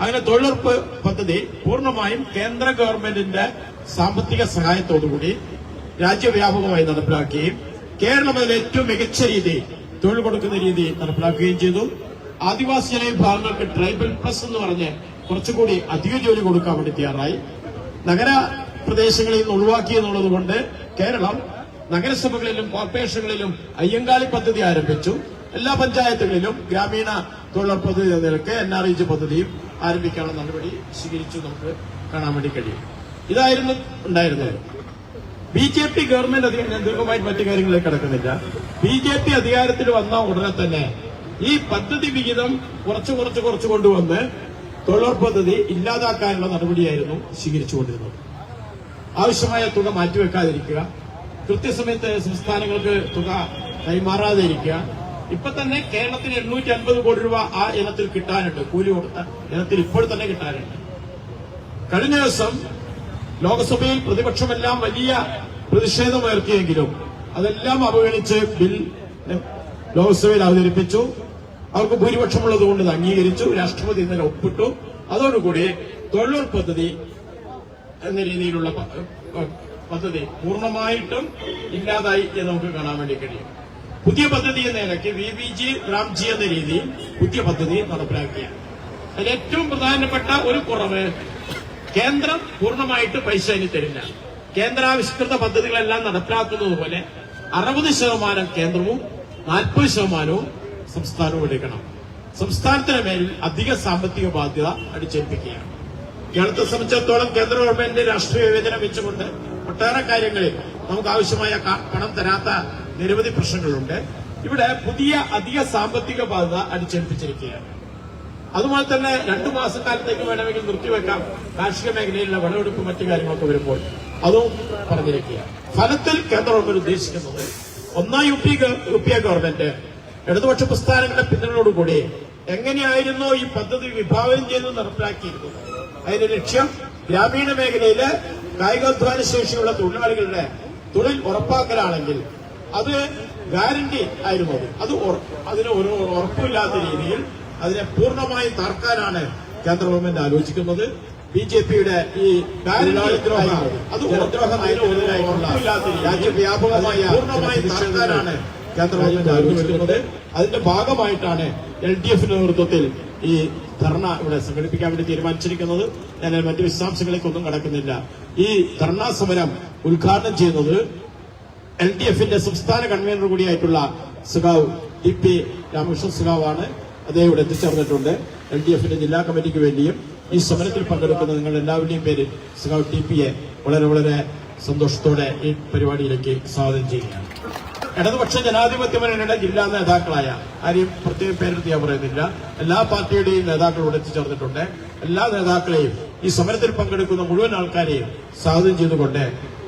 അങ്ങനെ തൊഴിലുറപ്പ് പദ്ധതി പൂർണമായും കേന്ദ്ര ഗവൺമെന്റിന്റെ സാമ്പത്തിക സഹായത്തോടുകൂടി രാജ്യവ്യാപകമായി നടപ്പിലാക്കുകയും കേരളം അതിൽ ഏറ്റവും മികച്ച രീതിയിൽ തൊഴിൽ കൊടുക്കുന്ന രീതി നടപ്പിലാക്കുകയും ചെയ്തു. ആദിവാസി ജനവിഭാഗങ്ങൾക്ക് ട്രൈബൽ പ്ലസ് എന്ന് പറഞ്ഞ് കുറച്ചുകൂടി അധിക ജോലി കൊടുക്കാൻ വേണ്ടി തയ്യാറായി. നഗര പ്രദേശങ്ങളിൽ നിന്ന് ഒഴിവാക്കി എന്നുള്ളത് കൊണ്ട് കേരളം നഗരസഭകളിലും കോർപ്പറേഷനുകളിലും അയ്യങ്കാളി പദ്ധതി ആരംഭിച്ചു. എല്ലാ പഞ്ചായത്തുകളിലും ഗ്രാമീണ തൊഴിലുറപ്പ് പദ്ധതി എന്ന നിലയ്ക്ക് എൻ ആർ ഇ ജി പദ്ധതിയും ആരംഭിക്കാനുള്ള നടപടി സ്വീകരിച്ചു നമുക്ക് കാണാൻ വേണ്ടി കഴിയും. ഇതായിരുന്നു ഉണ്ടായിരുന്നത്. ബി ജെ പി ഗവൺമെന്റ് അധികം ഞാൻ ദീർഘമായി മറ്റു കാര്യങ്ങളിലേക്ക് കടക്കുന്നില്ല. ബി ജെ പി അധികാരത്തിൽ വന്ന ഉടനെ തന്നെ ഈ പദ്ധതി വിഹിതം കുറച്ച് കുറച്ച് കുറച്ച് കൊണ്ടുവന്ന് തൊഴിലുറപ്പ് പദ്ധതി ഇല്ലാതാക്കാനുള്ള നടപടിയായിരുന്നു സ്വീകരിച്ചുകൊണ്ടിരുന്നത്. ആവശ്യമായ തുക മാറ്റിവെക്കാതിരിക്കുക. കൃത്യസമയത്ത് സംസ്ഥാനങ്ങൾക്ക് തുക കൈമാറാതെ ഇരിക്കുക ഇപ്പൊ തന്നെ കേരളത്തിന് എണ്ണൂറ്റി അൻപത് കോടി രൂപ ആ ഇനത്തിൽ കിട്ടാനുണ്ട് കൂലി കൊടുത്ത ഇനത്തിൽ ഇപ്പോൾ തന്നെ കിട്ടാനുണ്ട്. കഴിഞ്ഞ ദിവസം ലോക്സഭയിൽ പ്രതിപക്ഷമെല്ലാം വലിയ പ്രതിഷേധം ഉയർത്തിയെങ്കിലും അതെല്ലാം അവഗണിച്ച് ബിൽ ലോക്സഭയിൽ അവതരിപ്പിച്ചു. അവർക്ക് ഭൂരിപക്ഷമുള്ളത് കൊണ്ട് ഇത് അംഗീകരിച്ചു രാഷ്ട്രപതി ഇന്നലെ ഒപ്പിട്ടു. അതോടുകൂടി തൊഴിലുറപ്പ് പദ്ധതി എന്ന രീതിയിലുള്ള പദ്ധതി പൂർണമായിട്ടും ഇല്ലാതായി എന്ന് നമുക്ക് കാണാൻ വേണ്ടി കഴിയും. പുതിയ പദ്ധതി എന്ന നിലയ്ക്ക് വി വി ജി റാംജി എന്ന രീതിയിൽ പുതിയ പദ്ധതി നടപ്പിലാക്കിയാണ് അതിൽ ഏറ്റവും പ്രധാനപ്പെട്ട ഒരു കുറവ് കേന്ദ്രം പൂർണമായിട്ട് പൈസ ഇനി തരില്ല. കേന്ദ്രാവിഷ്കൃത പദ്ധതികളെല്ലാം നടപ്പിലാക്കുന്നത് പോലെ അറുപത് ശതമാനം കേന്ദ്രവും നാൽപ്പത് ശതമാനവും സംസ്ഥാനവും എടുക്കണം. സംസ്ഥാനത്തിന് മേലിൽ അധിക സാമ്പത്തിക ബാധ്യത അടിച്ചേൽപ്പിക്കുകയാണ്. കേരളത്തെ സംബന്ധിച്ചിടത്തോളം കേന്ദ്ര ഗവൺമെന്റിന്റെ രാഷ്ട്രീയ വിവേചനം വെച്ചുകൊണ്ട് ഒട്ടേറെ കാര്യങ്ങളിൽ നമുക്ക് ആവശ്യമായ പണം തരാത്ത നിരവധി പ്രശ്നങ്ങളുണ്ട്. ഇവിടെ പുതിയ അധിക സാമ്പത്തിക ബാധ്യത അടിച്ചേൽപ്പിച്ചിരിക്കുകയാണ്. അതുപോലെ തന്നെ രണ്ടു മാസക്കാലത്തേക്ക് വേണമെങ്കിൽ നിർത്തിവെക്കാം. കാർഷിക മേഖലയിലുള്ള വിളവെടുപ്പ് മറ്റു കാര്യങ്ങളൊക്കെ വരുമ്പോൾ അതും പറഞ്ഞിരിക്കുകയാണ്. ഫലത്തിൽ കേന്ദ്ര ഗവൺമെന്റ് ഉദ്ദേശിക്കുന്നത് ഒന്നാം U P U P A government ഇടതുപക്ഷ പ്രസ്ഥാനങ്ങളുടെ പിന്തുണയോടുകൂടി എങ്ങനെയായിരുന്നോ ഈ പദ്ധതി വിഭാവനം ചെയ്ത് നടപ്പിലാക്കിയിരുന്നത് അതിന്റെ ലക്ഷ്യം ഗ്രാമീണ മേഖലയിലെ കായികാധ്വാന ശേഷിയുള്ള തൊഴിലാളികളുടെ തൊഴിൽ ഉറപ്പാക്കലാണെങ്കിൽ അത് ഗ്യാരണ്ടി ആയിരുന്നു അത്. അത് അതിന് ഒരു ഉറപ്പില്ലാത്ത രീതിയിൽ അതിനെ പൂർണമായും തർക്കാനാണ് കേന്ദ്ര ഗവൺമെന്റ് ആലോചിക്കുന്നത്. ബി ജെ പിയുടെ ഈ അത്. രാജ്യവ്യാപകമായ പൂർണമായി തർക്കാനാണ് കേന്ദ്ര ഗവൺമെന്റ് ആലോചിക്കുന്നത്. അതിന്റെ ഭാഗമായിട്ടാണ് എൽ ഡി എഫിന്റെ നേതൃത്വത്തിൽ ഈ ധർണ ഇവിടെ സംഘടിപ്പിക്കാൻ വേണ്ടി തീരുമാനിച്ചിരിക്കുന്നത്. ഞാൻ മറ്റു വിശദാംശങ്ങളിലേക്കൊന്നും കടക്കുന്നില്ല. ഈ ധർണാ സമരം ഉദ്ഘാടനം ചെയ്യുന്നത് എൽ ഡി എഫിന്റെ സംസ്ഥാന കൺവീനർ കൂടിയായിട്ടുള്ള സുഖാവ് ടി പി രാമകൃഷ്ണൻ സുഖാവാണ് അദ്ദേഹം ഇവിടെ എത്തിച്ചേർന്നിട്ടുണ്ട്. എൽ ഡി എഫിന്റെ ജില്ലാ കമ്മിറ്റിക്ക് വേണ്ടിയും ഈ സമരത്തിൽ പങ്കെടുക്കുന്ന നിങ്ങൾ എല്ലാവരുടെയും പേര് സുഖാവ് ടി പിയെ വളരെ വളരെ സന്തോഷത്തോടെ ഈ പരിപാടിയിലേക്ക് സ്വാഗതം ചെയ്യുകയാണ്. ഇടതുപക്ഷ ജനാധിപത്യ മുന്നണിയുടെ ജില്ലാ നേതാക്കളായ ആരെയും പ്രത്യേകം പേരെടുത്ത് ഞാൻ പറയുന്നില്ല. എല്ലാ പാർട്ടിയുടെയും നേതാക്കൾ ഇവിടെ എത്തിച്ചേർന്നിട്ടുണ്ട്. എല്ലാ നേതാക്കളെയും ഈ സമരത്തിൽ പങ്കെടുക്കുന്ന മുഴുവൻ ആൾക്കാരെയും സ്വാഗതം ചെയ്തുകൊണ്ട്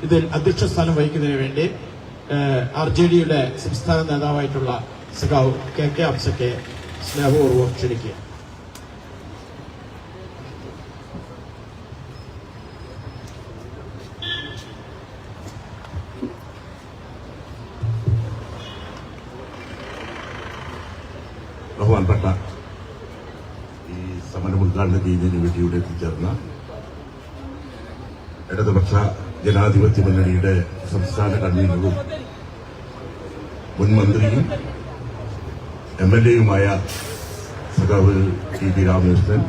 ഇതിൽ അധ്യക്ഷ സ്ഥാനം വഹിക്കുന്നതിന് വേണ്ടി ആർ ജെ ഡിയുടെ സംസ്ഥാന നേതാവായിട്ടുള്ള സഖാവ് കെ കെ അബ്സക്കെ സ്നേഹപൂർവം ക്ഷണിക്കുക. ബഹുമാനപ്പെട്ട ഈ സമരം ഉദ്ഘാടനം ചെയ്യുന്നതിന് വേണ്ടി ഇവിടെ എത്തിച്ചേർന്ന ഇടതുപക്ഷ ജനാധിപത്യ മുന്നണിയുടെ സംസ്ഥാന കൺവീനറും മുൻ മന്ത്രിയും എം എൽ എയുമായ സഖാവ് ടി പി രാമകൃഷ്ണൻ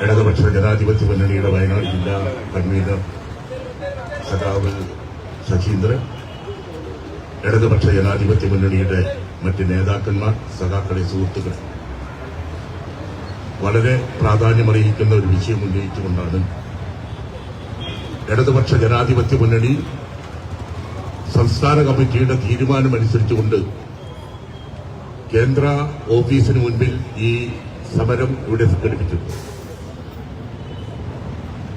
ഇടതുപക്ഷ ജനാധിപത്യ മുന്നണിയുടെ വയനാട് ജില്ലാ കൺവീനർ സഖാവ് ശശീന്ദ്രൻ ഇടതുപക്ഷ ജനാധിപത്യ മുന്നണിയുടെ മറ്റ് നേതാക്കന്മാർ സഖാക്കളെ സുഹൃത്തുക്കൾ. വളരെ പ്രാധാന്യമറിയിക്കുന്ന ഒരു വിഷയം ഉന്നയിച്ചുകൊണ്ടാണ് ഇടതുപക്ഷ ജനാധിപത്യ മുന്നണി സംസ്ഥാന കമ്മിറ്റിയുടെ തീരുമാനമനുസരിച്ചുകൊണ്ട് കേന്ദ്ര ഓഫീസിന് മുൻപിൽ ഈ സമരം ഇവിടെ സംഘടിപ്പിച്ചു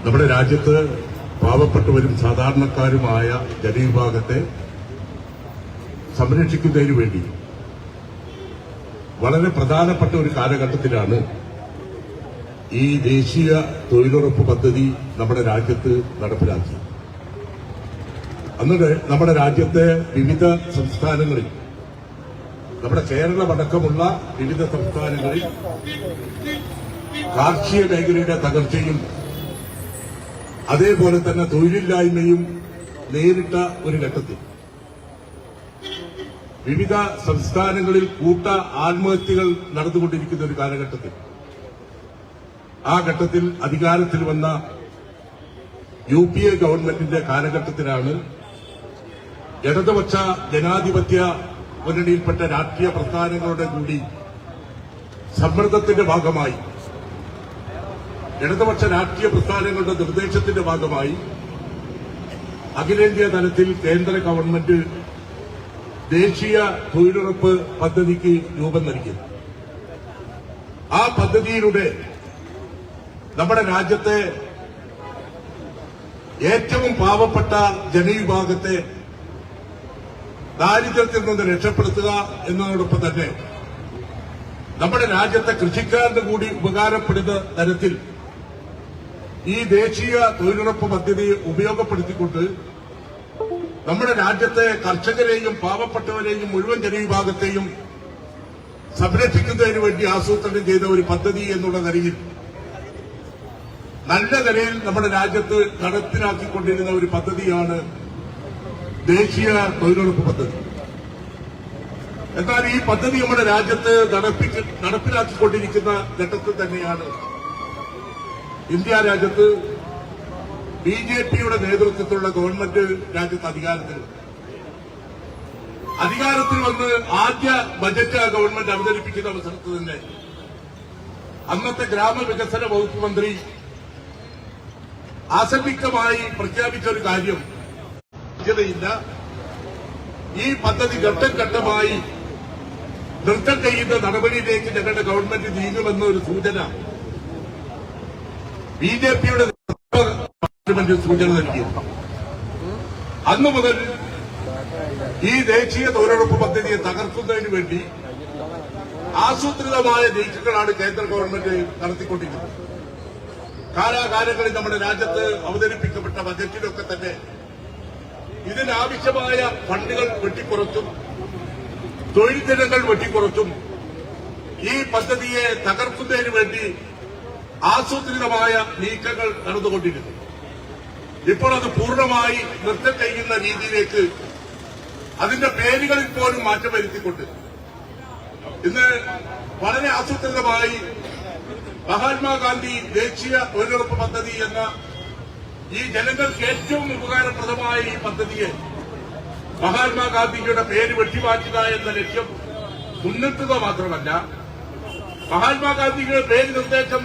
നമ്മുടെ രാജ്യത്ത് പാവപ്പെട്ടവരും സാധാരണക്കാരുമായ ജനവിഭാഗത്തെ സംരക്ഷിക്കുന്നതിനു വേണ്ടി വളരെ പ്രധാനപ്പെട്ട ഒരു കാലഘട്ടത്തിലാണ് ഈ ദേശീയ തൊഴിലുറപ്പ് പദ്ധതി നമ്മുടെ രാജ്യത്ത് നടപ്പിലാക്കി. അന്ന് നമ്മുടെ രാജ്യത്തെ വിവിധ സംസ്ഥാനങ്ങളിൽ നമ്മുടെ കേരളമടക്കമുള്ള വിവിധ സംസ്ഥാനങ്ങളിൽ കാർഷിക മേഖലയുടെ തകർച്ചയും അതേപോലെ തന്നെ തൊഴിലില്ലായ്മയും നേരിട്ട ഒരു ഘട്ടത്തിൽ. വിവിധ സംസ്ഥാനങ്ങളിൽ കൂട്ട ആത്മഹത്യകൾ നടന്നുകൊണ്ടിരിക്കുന്ന ഒരു കാലഘട്ടത്തിൽ ആ ഘട്ടത്തിൽ അധികാരത്തിൽ വന്ന യു പി എ ഗവൺമെന്റിന്റെ കാലഘട്ടത്തിലാണ് ഇടതുപക്ഷ ജനാധിപത്യ മുന്നണിയിൽപ്പെട്ട രാഷ്ട്രീയ പ്രസ്ഥാനങ്ങളുടെ കൂടി സമ്മർദ്ദത്തിന്റെ ഭാഗമായി ഇടതുപക്ഷ രാഷ്ട്രീയ പ്രസ്ഥാനങ്ങളുടെ നിർദ്ദേശത്തിന്റെ ഭാഗമായി അഖിലേന്ത്യാ തലത്തിൽ കേന്ദ്ര ഗവൺമെന്റ് ദേശീയ തൊഴിലുറപ്പ് പദ്ധതിക്ക് രൂപം നൽകി. ആ പദ്ധതിയിലൂടെ നമ്മുടെ രാജ്യത്തെ ഏറ്റവും പാവപ്പെട്ട ജനവിഭാഗത്തെ ദാരിദ്ര്യത്തിൽ നിന്ന് രക്ഷപ്പെടുത്തുക എന്നതോടൊപ്പം തന്നെ നമ്മുടെ രാജ്യത്തെ കൃഷിക്കാരന് കൂടി ഉപകാരപ്പെടുന്ന തരത്തിൽ ഈ ദേശീയ തൊഴിലുറപ്പ് പദ്ധതി ഉപയോഗപ്പെടുത്തിക്കൊണ്ട് നമ്മുടെ രാജ്യത്തെ കർഷകരെയും പാവപ്പെട്ടവരെയും മുഴുവൻ ജനവിഭാഗത്തെയും സംരക്ഷിക്കുന്നതിന് വേണ്ടി ആസൂത്രണം ചെയ്ത ഒരു പദ്ധതി എന്നുള്ള നിലയിൽ നല്ല നിലയിൽ നമ്മുടെ രാജ്യത്ത് നടപ്പിലാക്കിക്കൊണ്ടിരുന്ന ഒരു പദ്ധതിയാണ് ദേശീയ തൊഴിലുറപ്പ് പദ്ധതി എന്നാൽ ഈ പദ്ധതി നമ്മുടെ രാജ്യത്ത് നടപ്പിലാക്കിക്കൊണ്ടിരിക്കുന്ന ഘട്ടത്തിൽ തന്നെയാണ് ഇന്ത്യ രാജ്യത്ത് ബി ജെ പിയുടെ നേതൃത്വത്തിലുള്ള ഗവൺമെന്റ് രാജ്യത്ത് അധികാരത്തിൽ. അധികാരത്തിൽ വന്ന് ആദ്യ ബജറ്റ് ഗവൺമെന്റ് അവതരിപ്പിക്കുന്ന അവസരത്ത് തന്നെ അന്നത്തെ ഗ്രാമവികസന വകുപ്പ് മന്ത്രി ആസന്നിഗ്ധമായി പ്രഖ്യാപിച്ച ഒരു കാര്യം സാധ്യതയില്ല ഈ പദ്ധതി ഘട്ടം ഘട്ടമായി നൃത്തം ചെയ്യുന്ന നടപടിയിലേക്ക് ഞങ്ങളുടെ ഗവൺമെന്റ് നീങ്ങുമെന്ന ഒരു സൂചന ബി ജെ പിയുടെ സൂചന നൽകി അന്നു മുതൽ ഈ ദേശീയ തൊഴിലുറപ്പ് പദ്ധതിയെ തകർക്കുന്നതിന് വേണ്ടി ആസൂത്രിതമായ നീക്കങ്ങളാണ് കേന്ദ്ര ഗവൺമെന്റ് നടത്തിക്കൊണ്ടിരിക്കുന്നത് കാലാകാലങ്ങളിൽ നമ്മുടെ രാജ്യത്ത് അവതരിപ്പിക്കപ്പെട്ട ബജറ്റിലൊക്കെ തന്നെ ഇതിനാവശ്യമായ ഫണ്ടുകൾ വെട്ടിക്കുറച്ചും തൊഴിൽ ദിനങ്ങൾ വെട്ടിക്കുറച്ചും ഈ പദ്ധതിയെ തകർക്കുന്നതിന് വേണ്ടി ആസൂത്രിതമായ നീക്കങ്ങൾ നടന്നുകൊണ്ടിരുന്നു ഇപ്പോൾ അത് പൂർണമായി നൃത്തം ചെയ്യുന്ന രീതിയിലേക്ക് അതിന്റെ പേരുകളിൽ പോലും മാറ്റം വരുത്തിക്കൊണ്ട് ഇന്ന് വളരെ ആസൂത്രിതമായി മഹാത്മാഗാന്ധി ദേശീയ തൊഴിലുറപ്പ് പദ്ധതി എന്ന ഈ ജനങ്ങൾക്ക് ഏറ്റവും ഉപകാരപ്രദമായ ഈ പദ്ധതിയെ മഹാത്മാഗാന്ധിജിയുടെ പേര് വെട്ടിമാറ്റുക എന്ന ലക്ഷ്യം മുന്നിട്ടുക മാത്രമല്ല മഹാത്മാഗാന്ധിജിയുടെ പേര് നിർദ്ദേശം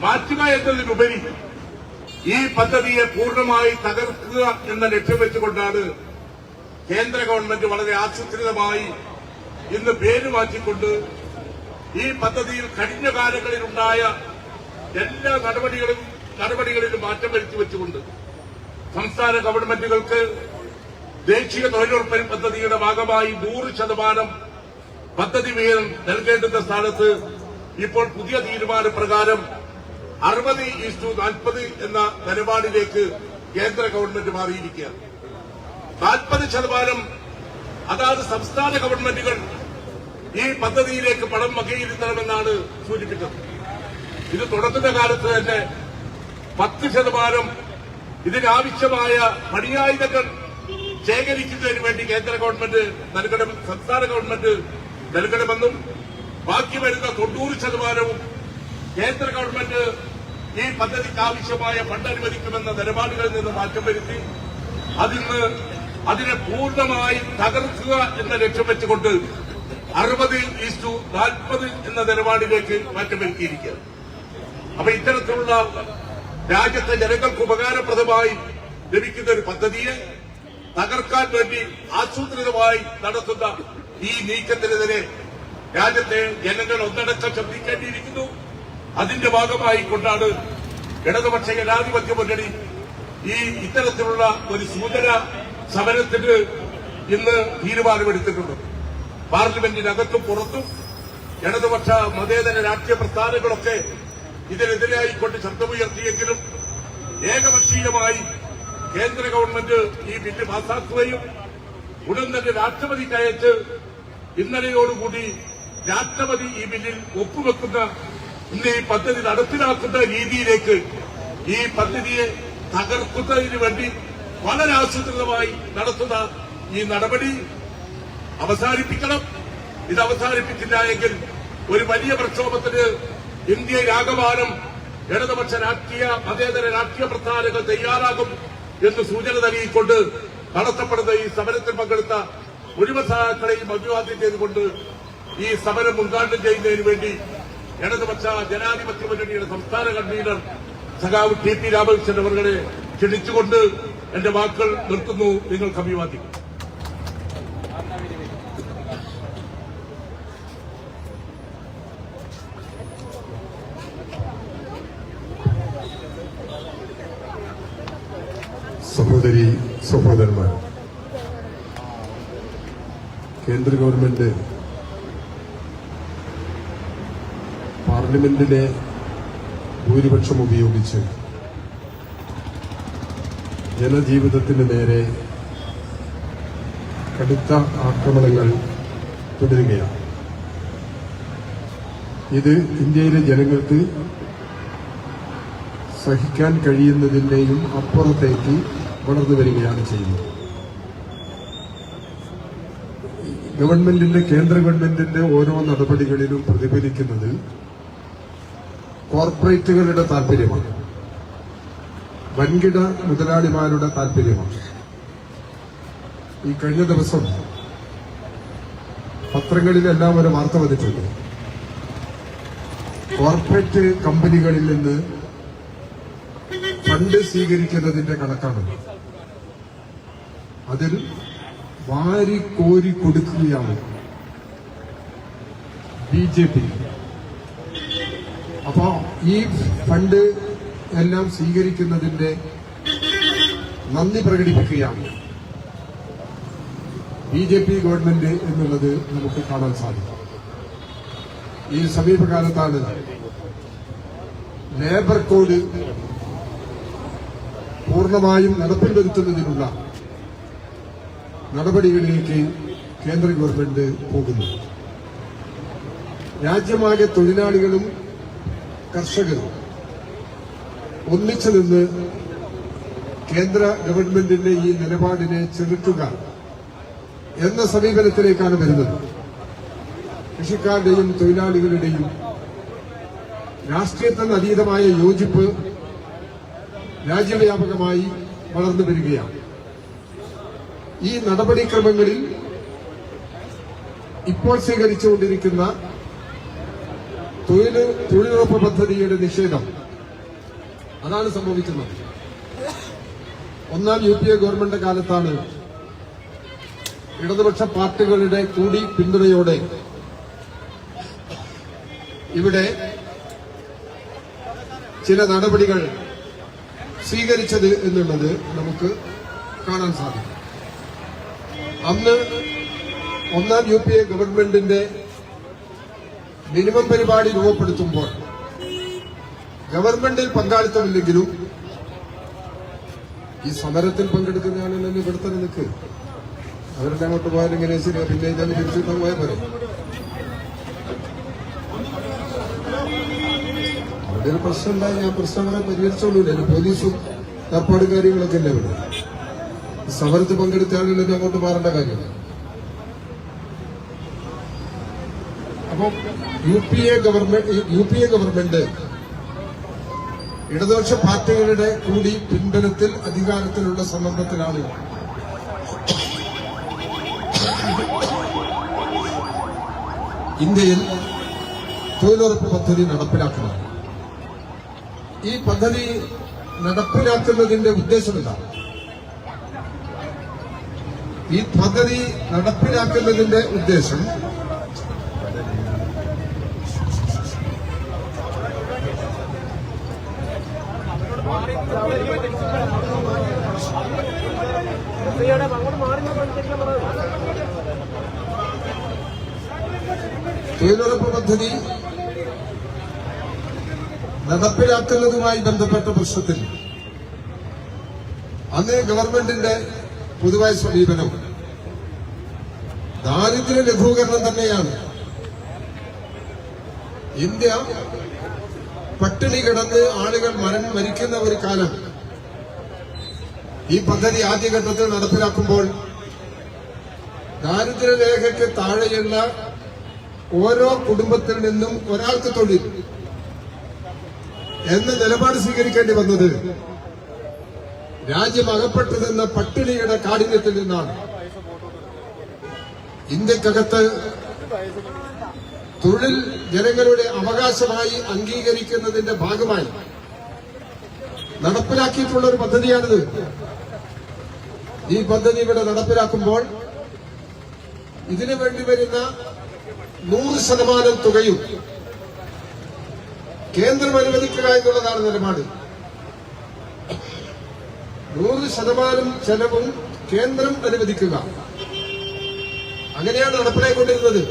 മാറ്റുക എന്നതിനുപരി ഈ പദ്ധതിയെ പൂർണമായി തകർക്കുക എന്ന ലക്ഷ്യം വെച്ചുകൊണ്ടാണ് കേന്ദ്ര ഗവൺമെന്റ് വളരെ ആസൂത്രിതമായി ഇന്ന് പേര് മാറ്റിക്കൊണ്ട് ഈ പദ്ധതിയിൽ കഴിഞ്ഞ കാലങ്ങളിലുണ്ടായ എല്ലാ നടപടികളും നടപടികളിലും മാറ്റം വരുത്തി വെച്ചുകൊണ്ട് സംസ്ഥാന ഗവൺമെന്റുകൾക്ക് ദേശീയ തൊഴിലുറപ്പ് പദ്ധതിയുടെ ഭാഗമായി നൂറ് ശതമാനം പദ്ധതി വീതം നൽകേണ്ടുന്ന സ്ഥാനത്ത് ഇപ്പോൾ പുതിയ തീരുമാനപ്രകാരം അറുപത് ഈസ്റ്റു നാൽപ്പത് എന്ന നിലപാടിലേക്ക് കേന്ദ്ര ഗവൺമെന്റ് മാറിയിരിക്കുകയാണ്. നാൽപ്പത് ശതമാനം അതാത് സംസ്ഥാന ഗവൺമെന്റുകൾ ഈ പദ്ധതിയിലേക്ക് പണം വകയിരുത്തണമെന്നാണ് സൂചിപ്പിച്ചത്. ഇത് തുടക്കുന്ന കാലത്ത് തന്നെ പത്ത് ശതമാനം ഇതിനാവശ്യമായ പണിയായുധങ്ങൾ ശേഖരിക്കുന്നതിന് വേണ്ടി കേന്ദ്ര ഗവൺമെന്റ് നൽകണം സംസ്ഥാന ഗവൺമെന്റ് നൽകണമെന്നും ബാക്കി വരുന്ന തൊണ്ണൂറ് ശതമാനവും കേന്ദ്ര ഗവൺമെന്റ് ഈ പദ്ധതിക്ക് ആവശ്യമായ ഫണ്ട് അനുവദിക്കുമെന്ന നിലപാടുകളിൽ നിന്ന് മാറ്റം വരുത്തി അതിന് അതിനെ പൂർണമായി തകർക്കുക എന്ന ലക്ഷ്യം വെച്ചുകൊണ്ട് അറുപത് ഈസ്റ്റു നാൽപ്പത് എന്ന നിലപാടിലേക്ക് മാറ്റം വരുത്തിയിരിക്കുകയാണ് അപ്പൊ ഇത്തരത്തിലുള്ള രാജ്യത്തെ ജനങ്ങൾക്ക് ഉപകാരപ്രദമായി ലഭിക്കുന്ന ഒരു പദ്ധതിയെ തകർക്കാൻ വേണ്ടി ആസൂത്രിതമായി നടത്തുന്ന ഈ നീക്കത്തിനെതിരെ രാജ്യത്തെ ജനങ്ങൾ ഒന്നടക്കം ശബ്ദിക്കേണ്ടിയിരിക്കുന്നു അതിന്റെ ഭാഗമായി കൊണ്ടാണ് ഇടതുപക്ഷ ജനാധിപത്യ മുന്നണി ഈ ഇത്തരത്തിലുള്ള ഒരു സൂചന സമരത്തിന് ഇന്ന് തീരുമാനമെടുത്തിട്ടുള്ളത്. പാർലമെന്റിനകത്തും പുറത്തും ഇടതുപക്ഷ മതേതര രാഷ്ട്രീയ പ്രസ്ഥാനങ്ങളൊക്കെ ഇതിനെതിരായിക്കൊണ്ട് ശബ്ദമുയർത്തിയെങ്കിലും ഏകപക്ഷീയമായി കേന്ദ്ര ഗവൺമെന്റ് ഈ ബില്ല് പാസാക്കുകയും ഉടൻ തന്നെ രാഷ്ട്രപതിക്ക് അയച്ച് ഇന്നലെയോടുകൂടി രാഷ്ട്രപതി ഈ ബില്ലിൽ ഒപ്പുവെക്കുന്ന ഇന്ന് ഈ പദ്ധതി നടപ്പിലാക്കുന്ന രീതിയിലേക്ക് ഈ പദ്ധതിയെ തകർക്കുന്നതിന് വേണ്ടി വളരെ ആസൂത്രിതമായി നടത്തുന്ന ഈ നടപടി അവസാനിപ്പിക്കണം. ഇത് അവസാനിപ്പിച്ചില്ല എങ്കിൽ ഒരു വലിയ പ്രക്ഷോഭത്തിന് ഇന്ത്യയിലാകമാനം ഇടതുപക്ഷ രാഷ്ട്രീയ മതേതര രാഷ്ട്രീയ പ്രസ്ഥാനങ്ങൾ തയ്യാറാകും എന്ന് സൂചന നൽകിക്കൊണ്ട് നടത്തപ്പെടുന്ന ഈ സമരത്തിൽ പങ്കെടുത്ത മുഴുവൻ സഹാക്കളെയും അഭിവാദ്യം ചെയ്തുകൊണ്ട് ഈ സമരം ഉദ്ഘാടനം ചെയ്യുന്നതിന് വേണ്ടി ഇടതുപക്ഷ ജനാധിപത്യ മുന്നണിയുടെ സംസ്ഥാന കൺവീനർ സഖാവ് ടി പി രാമകൃഷ്ണൻ അവരുടെ ക്ഷണിച്ചുകൊണ്ട് എന്റെ വാക്കുകൾ നിർത്തുന്നു. നിങ്ങൾക്ക് അഭിവാദ്യം. സഹോദരി സഹോദരന്മാർ. കേന്ദ്ര ഗവൺമെന്റ് പാർലമെന്റിലെ ഭൂരിപക്ഷം ഉപയോഗിച്ച് ജനജീവിതത്തിന് നേരെ കടുത്ത ആക്രമണങ്ങൾ തുടരുകയാണ്. ഇത് ഇന്ത്യയിലെ ജനങ്ങൾക്ക് സഹിക്കാൻ കഴിയുന്നതിന്റെയും അപ്പുറത്തേക്ക് വളർന്നു വരികയാണ് ചെയ്യുന്നത്. ഗവൺമെന്റിന്റെ കേന്ദ്ര ഗവൺമെന്റിന്റെ ഓരോ നടപടികളിലും പ്രതിഫലിക്കുന്നത് കോർപ്പറേറ്റുകളുടെ താല്പര്യമാണ്. വൻകിട മുതലാളിമാരുടെ താല്പര്യമാണ്. ഈ കഴിഞ്ഞ ദിവസം പത്രങ്ങളിലെല്ലാം ഒരു വാർത്ത വന്നിട്ടുണ്ട്. കോർപ്പറേറ്റ് കമ്പനികളിൽ നിന്ന് ഫണ്ട് സ്വീകരിക്കുന്നതിന്റെ കണക്കാണ് അതിൽ വാരി കോരി കൊടുക്കുകയാണ് ബി ജെ പി. അപ്പോ ഈ ഫണ്ട് എല്ലാം സ്വീകരിക്കുന്നതിന്റെ നന്ദി പ്രകടിപ്പിക്കുകയാണ് ബി ജെ പി ഗവൺമെന്റ് എന്നുള്ളത് നമുക്ക് കാണാൻ സാധിക്കും. ഈ സമീപകാലത്താണ് ലേബർ കോഡ് പൂർണമായും നടപ്പിൽ വരുത്തുന്നതിനുള്ള നടപടികളിലേക്ക് കേന്ദ്ര ഗവൺമെന്റ് പോകുന്നു. രാജ്യമാകെ തൊഴിലാളികളും കർഷകരും ഒന്നിച്ചു നിന്ന് കേന്ദ്ര ഗവൺമെന്റിന്റെ ഈ നിലപാടിനെ ചെറുക്കുക എന്ന സമീപനത്തിലേക്കാണ് വരുന്നത്. കൃഷിക്കാരുടെയും തൊഴിലാളികളുടെയും രാഷ്ട്രീയത്തിന് അതീതമായ യോജിപ്പ് രാജ്യവ്യാപകമായി വളർന്നു വരികയാണ്. ഈ നടപടിക്രമങ്ങളിൽ ഇപ്പോൾ സ്വീകരിച്ചുകൊണ്ടിരിക്കുന്ന തൊഴിൽ തൊഴിലുറപ്പ് പദ്ധതിയുടെ നിഷേധം. അതാണ് സംഭവിക്കുന്നത്. ഒന്നാം യു പി എ ഗവൺമെന്റ് കാലത്താണ് ഇടതുപക്ഷ പാർട്ടികളുടെ കൂടി പിന്തുണയോടെ ഇവിടെ ചില നടപടികൾ സ്വീകരിച്ചത് എന്നുള്ളത് നമുക്ക് കാണാൻ സാധിക്കും. അന്ന് ഒന്നാം യു പി എ ഗവൺമെന്റിന്റെ മിനിമം പരിപാടി രൂപപ്പെടുത്തുമ്പോൾ ഗവൺമെന്റിൽ പങ്കാളിത്തമില്ലെങ്കിലും ഈ സമരത്തിൽ പങ്കെടുക്കുന്ന ഇവിടെ തന്നെ നിൽക്ക്. അവരുടെ അങ്ങോട്ട് പോയാൽ ഇങ്ങനെ ശരി പിന്നെ ഇതാണ് തിരിച്ചിട്ടാൻ പോയാൽ പോരെ. അവിടെ ഒരു പ്രശ്നമുണ്ടായി ഞാൻ പ്രശ്നങ്ങളെ പരിഹരിച്ചോളൂല്ലേ? പോലീസും ഏർപ്പാടും കാര്യങ്ങളൊക്കെ അല്ലേ ഇവിടെ? സമരത്തിൽ പങ്കെടുത്ത എന്നെ അങ്ങോട്ട് മാറേണ്ട കാര്യമില്ല. അപ്പം U P A government U P A government ഇടതുപക്ഷ പാർട്ടികളുടെ കൂടി പിൻബലത്തിൽ അധികാരത്തിലുള്ള സമ്മർദ്ദത്തിലാണ് ഇന്ത്യയിൽ തൊഴിലുറപ്പ് പദ്ധതി നടപ്പിലാക്കുന്നത്. ഈ പദ്ധതി നടപ്പിലാക്കുന്നതിന്റെ ഉദ്ദേശം എന്താണ് ഈ പദ്ധതി നടപ്പിലാക്കുന്നതിന്റെ ഉദ്ദേശം തൊഴിലുറപ്പ് പദ്ധതി നടപ്പിലാക്കുന്നതുമായി ബന്ധപ്പെട്ട പ്രശ്നത്തിൽ അന്ന് ഗവൺമെന്റിന്റെ പൊതുവായ സമീപനം. ദാരിദ്ര്യ ലഘൂകരണം തന്നെയാണ്. ഇന്ത്യ പട്ടിണി കിടന്ന് ആളുകൾ മരൺ മരിക്കുന്ന ഒരു കാലം. ഈ പദ്ധതി ആദ്യഘട്ടത്തിൽ നടപ്പിലാക്കുമ്പോൾ ദാരിദ്ര്യരേഖയ്ക്ക് താഴെയുള്ള ഓരോ കുടുംബത്തിൽ നിന്നും ഒരാൾക്ക് തൊഴിൽ എന്ന നിലപാട് സ്വീകരിക്കേണ്ടി വന്നത് രാജ്യം അകപ്പെട്ടു നിന്ന പട്ടിണിയുടെ കാഠിന്യത്തിൽ നിന്നാണ് ഇന്ത്യക്കകത്ത് തൊഴിൽ ജനങ്ങളുടെ അവകാശമായി അംഗീകരിക്കുന്നതിന്റെ ഭാഗമായി നടപ്പിലാക്കിയിട്ടുള്ള ഒരു പദ്ധതിയാണിത്. ഈ പദ്ധതി ഇവിടെ നടപ്പിലാക്കുമ്പോൾ ഇതിനു വേണ്ടി വരുന്ന നൂറ് ശതമാനം തുകയും കേന്ദ്രം അനുവദിക്കുക എന്നുള്ളതാണ് നിലപാട്. നൂറ് ശതമാനം ചെലവും കേന്ദ്രം അനുവദിക്കുക. അങ്ങനെയാണ് നടപ്പിലായിക്കൊണ്ടിരുന്നത്.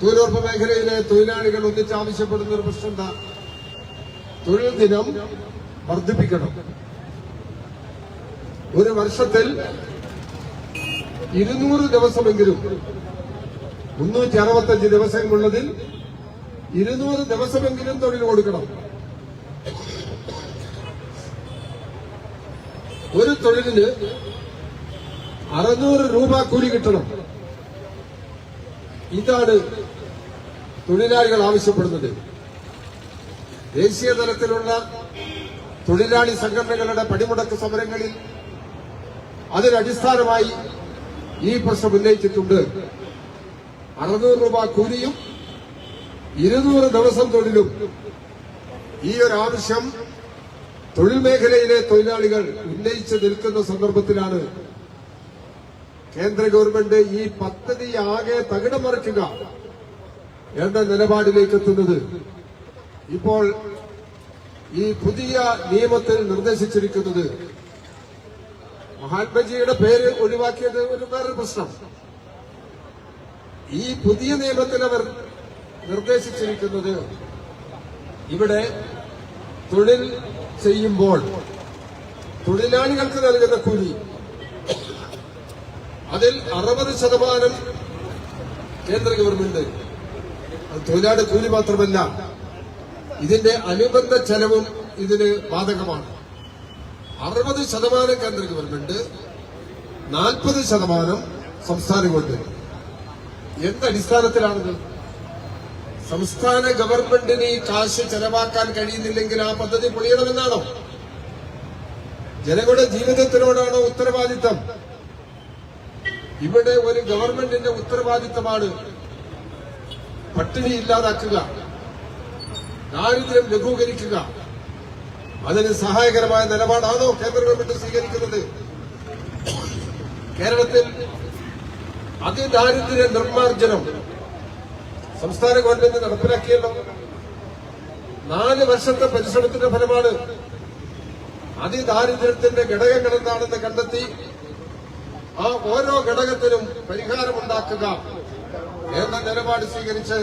തൊഴിലുറപ്പ് മേഖലയിലെ തൊഴിലാളികൾ ഒന്നിച്ച് ആവശ്യപ്പെടുന്ന ഒരു പ്രശ്നം എന്താ? തൊഴിൽ ദിനം വർദ്ധിപ്പിക്കണം. ഒരു വർഷത്തിൽ ഇരുന്നൂറ് ദിവസമെങ്കിലും മുന്നൂറ്റി അറുപത്തഞ്ച് ദിവസങ്ങളുള്ളതിൽ ഇരുന്നൂറ് ദിവസമെങ്കിലും തൊഴിൽ കൊടുക്കണം. ഒരു തൊഴിലിന് അറുന്നൂറ് രൂപ കൂലി കിട്ടണം. ഇതാണ് തൊഴിലാളികൾ ആവശ്യപ്പെടുന്നത്. ദേശീയ തലത്തിലുള്ള തൊഴിലാളി സംഘടനകളുടെ പടിമുടക്ക് സമരങ്ങളിൽ അതിനടിസ്ഥാനമായി ഈ പ്രശ്നം ഉന്നയിച്ചിട്ടുണ്ട്. അറുന്നൂറ് രൂപ കൂലിയും ഇരുന്നൂറ് ദിവസം തൊഴിലും ഈ ഒരു ആവശ്യം തൊഴിൽ മേഖലയിലെ തൊഴിലാളികൾ ഉന്നയിച്ച് നിൽക്കുന്ന സന്ദർഭത്തിലാണ് കേന്ദ്ര ഗവൺമെന്റ് ഈ പദ്ധതി ആകെ തകിടം മറിക്കുക എന്ന നിലപാടിലേക്ക് എത്തുന്നത്. ഇപ്പോൾ ഈ പുതിയ നിയമത്തിൽ നിർദ്ദേശിച്ചിരിക്കുന്നത് മഹാത്മജിയുടെ പേര് ഒഴിവാക്കിയത് ഒരു വേറൊരു പ്രശ്നം. ഈ പുതിയ നിയമത്തിൽ അവർ നിർദ്ദേശിച്ചിരിക്കുന്നത് ഇവിടെ തൊഴിൽ ചെയ്യുമ്പോൾ തൊഴിലാളികൾക്ക് നൽകുന്ന കൂലി അതിൽ അറുപത് ശതമാനം കേന്ദ്ര ഗവൺമെന്റ്. തൊഴിലാളി കൂലി മാത്രമല്ല ഇതിന്റെ അനുബന്ധ ചെലവും ഇതിന് ബാധകമാണ്. അറുപത് ശതമാനം കേന്ദ്ര ഗവൺമെന്റ് നാൽപ്പത് ശതമാനം സംസ്ഥാന ഗവൺമെന്റ്. എന്തടിസ്ഥാനത്തിലാണിത് സംസ്ഥാന ഗവൺമെന്റിന് ഈ കാശ് ചെലവാക്കാൻ കഴിയുന്നില്ലെങ്കിൽ ആ പദ്ധതി പൊളിയണമെന്നാണോ? ജനങ്ങളുടെ ജീവിതത്തിനോടാണോ ഉത്തരവാദിത്തം? ഇവിടെ ഒരു ഗവൺമെന്റിന്റെ ഉത്തരവാദിത്തമാണ് പട്ടിണി ഇല്ലാതാക്കുക ദാരിദ്ര്യം ലഘൂകരിക്കുക. അതിന് സഹായകരമായ നിലപാടാണോ കേന്ദ്ര ഗവൺമെന്റ് സ്വീകരിക്കുന്നത്? കേരളത്തിൽ അതിദാരിദ്ര്യ നിർമ്മാർജനം സംസ്ഥാന ഗവൺമെന്റ് നടപ്പിലാക്കിയല്ലോ. നാല് വർഷത്തെ പരിശ്രമത്തിന്റെ ഫലമാണ് അതിദാരിദ്ര്യത്തിന്റെ ഘടകങ്ങൾ എന്താണെന്ന് കണ്ടെത്തി ആ ഓരോ ഘടകത്തിനും പരിഹാരമുണ്ടാക്കുക എന്ന നിലപാട് സ്വീകരിച്ച്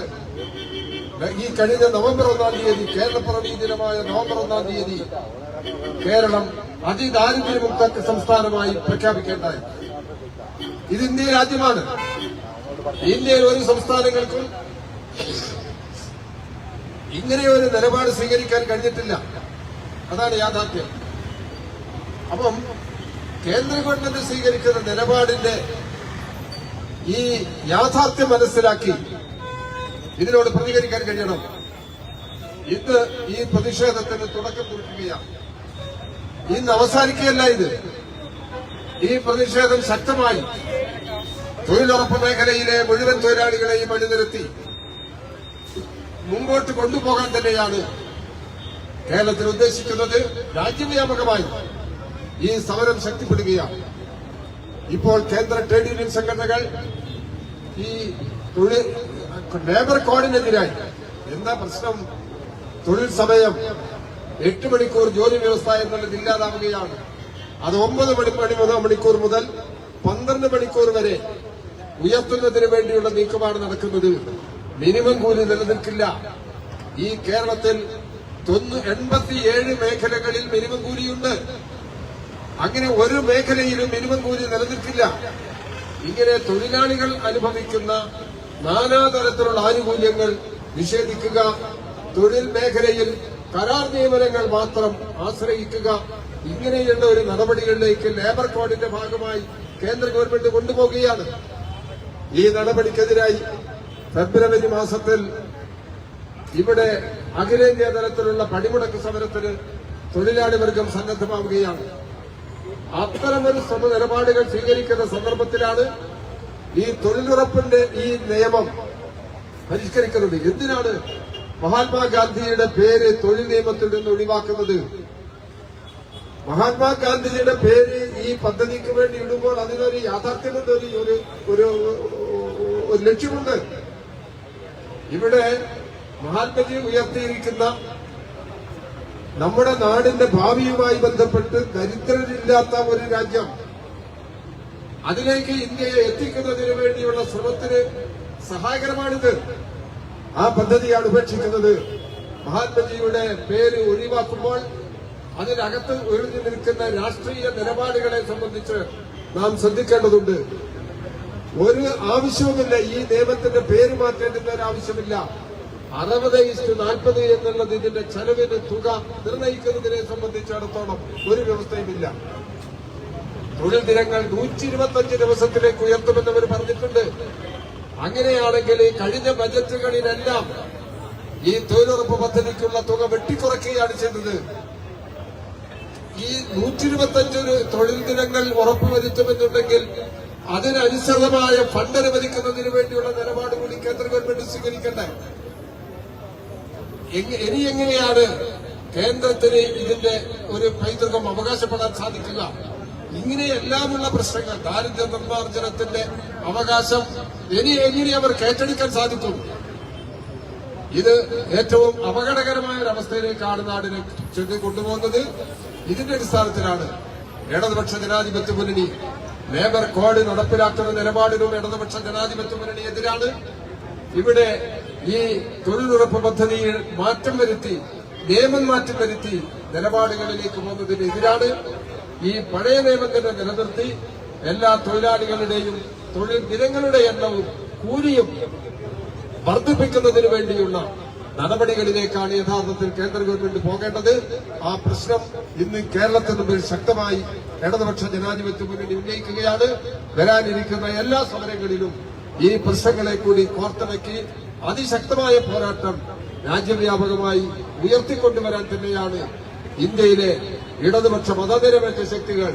ഈ കഴിഞ്ഞ നവംബർ ഒന്നാം തീയതി കേരളപ്പിറവി ദിനമായ നവംബർ ഒന്നാം തീയതി കേരളം അതിദാരിദ്ര്യമുക്ത സംസ്ഥാനമായി പ്രഖ്യാപിക്കേണ്ടത് ഇത് ഇന്ത്യയിൽ ആദ്യമാണ്. ഇന്ത്യയിൽ ഒരു സംസ്ഥാനങ്ങൾക്കും ഇങ്ങനെ ഒരു നിലപാട് സ്വീകരിക്കാൻ കഴിഞ്ഞിട്ടില്ല. അതാണ് യാഥാർത്ഥ്യം. അപ്പം കേന്ദ്ര ഗവൺമെന്റ് സ്വീകരിക്കുന്ന നിലപാടിന്റെ ഈ യാഥാർത്ഥ്യം മനസ്സിലാക്കി ഇതിനോട് പ്രതികരിക്കാൻ കഴിയണം. ഇന്ന് ഈ പ്രതിഷേധത്തിന് തുടക്കം കുറിക്കുകയാണ്. ഇന്ന് അവസാനിക്കുകയല്ല ഇത്. ഈ പ്രതിഷേധം ശക്തമായി തൊഴിലുറപ്പ് മേഖലയിലെ മുഴുവൻ തൊഴിലാളികളെയും അണിനിരത്തി മുമ്പോട്ട് കൊണ്ടുപോകാൻ തന്നെയാണ് കേരളത്തിൽ ഉദ്ദേശിക്കുന്നത്. രാജ്യവ്യാപകമായി ഈ സമരം ശക്തിപ്പെടുകയാണ്. ഇപ്പോൾ കേന്ദ്ര ട്രേഡ് യൂണിയൻ സംഘടനകൾ ഈ തൊഴിൽ ലേബർ കോഡിനെതിരായി എന്താ പ്രശ്നം? തൊഴിൽ സമയം എട്ട് മണിക്കൂർ ജോലി വ്യവസ്ഥ എന്നുള്ളത് ഇല്ലാതാവുകയാണ്. അത് ഒമ്പത് മണി മണി മണിക്കൂർ മുതൽ പന്ത്രണ്ട് മണിക്കൂർ വരെ ഉയർത്തുന്നതിന് വേണ്ടിയുള്ള നീക്കമാണ് നടക്കുന്നത്. മിനിമം കൂലി നിലനിൽക്കില്ല. ഈ കേരളത്തിൽ എൺപത്തിയേഴ് മേഖലകളിൽ മിനിമം കൂലിയുണ്ട്. അങ്ങനെ ഒരു മേഖലയിലും മിനിമം കൂലി നിലനിൽക്കില്ല. ഇങ്ങനെ തൊഴിലാളികൾ അനുഭവിക്കുന്ന നാനാതരത്തിലുള്ള ആനുകൂല്യങ്ങൾ നിഷേധിക്കുക തൊഴിൽ മേഖലയിൽ കരാർ നിയമനങ്ങൾ മാത്രം ആശ്രയിക്കുക ഇങ്ങനെയുള്ള ഒരു നടപടികളിലേക്ക് ലേബർ കോഡിന്റെ ഭാഗമായി കേന്ദ്ര ഗവൺമെന്റ് കൊണ്ടുപോകുകയാണ്. ഈ നടപടിക്കെതിരായി ഫെബ്രുവരി മാസത്തിൽ ഇവിടെ അഖിലേന്ത്യാ തലത്തിലുള്ള പണിമുടക്ക് സമരത്തിന് തൊഴിലാളി വർഗം സന്നദ്ധമാവുകയാണ്. അത്തരമൊരു സമ നിലപാടുകൾ സ്വീകരിക്കുന്ന സന്ദർഭത്തിലാണ് ഈ തൊഴിലുറപ്പിന്റെ ഈ നിയമം പരിഷ്കരിക്കുന്നത്. എന്തിനാണ് മഹാത്മാഗാന്ധിയുടെ പേര് തൊഴിൽ നിയമത്തിൽ നിന്ന് ഒഴിവാക്കുന്നത്? മഹാത്മാഗാന്ധിജിയുടെ പേര് ഈ പദ്ധതിക്ക് വേണ്ടി ഇടുമ്പോൾ അതിനൊരു യാഥാർത്ഥ്യമുണ്ട് ഒരു ഒരു ലക്ഷ്യമുണ്ട്. ഇവിടെ മഹാത്മജി ഉയർത്തിയിരിക്കുന്ന നമ്മുടെ നാടിന്റെ ഭാവിയുമായി ബന്ധപ്പെട്ട് ദരിദ്രരില്ലാത്ത ഒരു രാജ്യം അതിലേക്ക് ഇന്ത്യയെ എത്തിക്കുന്നതിന് വേണ്ടിയുള്ള ശ്രമത്തിന് സഹായകരമാണിത്. ആ പദ്ധതിയാണ് ഉപേക്ഷിക്കുന്നത്. മഹാത്മജിയുടെ പേര് ഒഴിവാക്കുമ്പോൾ അതിനകത്ത് ഉയർന്നു നിൽക്കുന്ന രാഷ്ട്രീയ നിലപാടുകളെ സംബന്ധിച്ച് നാം ശ്രദ്ധിക്കേണ്ടതുണ്ട്. ഒരു ആവശ്യവുമില്ല. ഈ നിയമത്തിന്റെ പേര് മാറ്റേണ്ടുന്ന ഒരു ആവശ്യമില്ല. അറുപത് ഇസ്റ്റു നാൽപ്പത് എന്നുള്ളത് ഇതിന്റെ ചെലവിന് തുക നിർണയിക്കുന്നതിനെ സംബന്ധിച്ചിടത്തോളം ഒരു വ്യവസ്ഥയുമില്ല. തൊഴിൽ ദിനങ്ങൾ നൂറ്റി ഇരുപത്തഞ്ച് ദിവസത്തിലേക്ക് ഉയർത്തുമെന്ന് അവർ പറഞ്ഞിട്ടുണ്ട്. അങ്ങനെയാണെങ്കിൽ കഴിഞ്ഞ ബജറ്റുകളിലെല്ലാം ഈ തൊഴിലുറപ്പ് പദ്ധതിക്കുള്ള തുക വെട്ടിക്കുറയ്ക്കുകയാണ് ചെയ്തത്. ഈ നൂറ്റി ഇരുപത്തഞ്ച് തൊഴിൽ ദിനങ്ങൾ ഉറപ്പുവരുത്തുമെന്നുണ്ടെങ്കിൽ അതിനനുസൃതമായ ഫണ്ട് അനുവദിക്കുന്നതിന് വേണ്ടിയുള്ള നിലപാട് കൂടി കേന്ദ്ര ഗവൺമെന്റ് സ്വീകരിക്കട്ടെ. ഇനി എങ്ങനെയാണ് കേന്ദ്രത്തിന് ഇതിന്റെ ഒരു പൈതൃകം അവകാശപ്പെടാൻ സാധിക്കുക? ഇങ്ങനെയെല്ലാമുള്ള പ്രശ്നങ്ങൾ ദാരിദ്ര്യ നിർമ്മാർജനത്തിന്റെ അവകാശം ഇനി എങ്ങനെ അവർക്ക് ഏറ്റെടുക്കാൻ സാധിക്കും? ഇത് ഏറ്റവും അപകടകരമായ ഒരു അവസ്ഥയിലേക്കാണ് നാടിനെ ചെന്ന് കൊണ്ടുപോകുന്നത് ഇതിന്റെ അടിസ്ഥാനത്തിലാണ്. ഇടതുപക്ഷ ജനാധിപത്യ മുന്നണി ലേബർ കോഡ് നടപ്പിലാക്കുന്ന നിലപാടിനും ഇടതുപക്ഷ ജനാധിപത്യ മുന്നണി എതിരാണ്. ഇവിടെ ഈ തൊഴിലുറപ്പ് പദ്ധതിയിൽ മാറ്റം വരുത്തി നിയമം മാറ്റം വരുത്തി നിലപാടുകളിലേക്ക് പോകുന്നതിന് എതിരാണ്. ഈ പഴയ നിയമം തന്നെ നിലനിർത്തി എല്ലാ തൊഴിലാളികളുടെയും തൊഴിൽ ദിനങ്ങളുടെ എണ്ണവും കൂലിയും വർദ്ധിപ്പിക്കുന്നതിന് വേണ്ടിയുള്ള നടപടികളിലേക്കാണ് യഥാർത്ഥത്തിൽ കേന്ദ്ര ഗവൺമെന്റ് പോകേണ്ടത്. ആ പ്രശ്നം ഇന്ന് കേരളത്തിന് മുമ്പിൽ ശക്തമായി ഇടതുപക്ഷ ജനാധിപത്യ മുന്നണി ഉന്നയിക്കുകയാണ്. വരാനിരിക്കുന്ന എല്ലാ സമരങ്ങളിലും ഈ പ്രശ്നങ്ങളെ കൂടി കോർത്തിണക്കി അതിശക്തമായ പോരാട്ടം രാജ്യവ്യാപകമായി ഉയർത്തിക്കൊണ്ടുവരാൻ തന്നെയാണ് ഇന്ത്യയിലെ ഇടതുപക്ഷ മതനിരപേക്ഷ ശക്തികൾ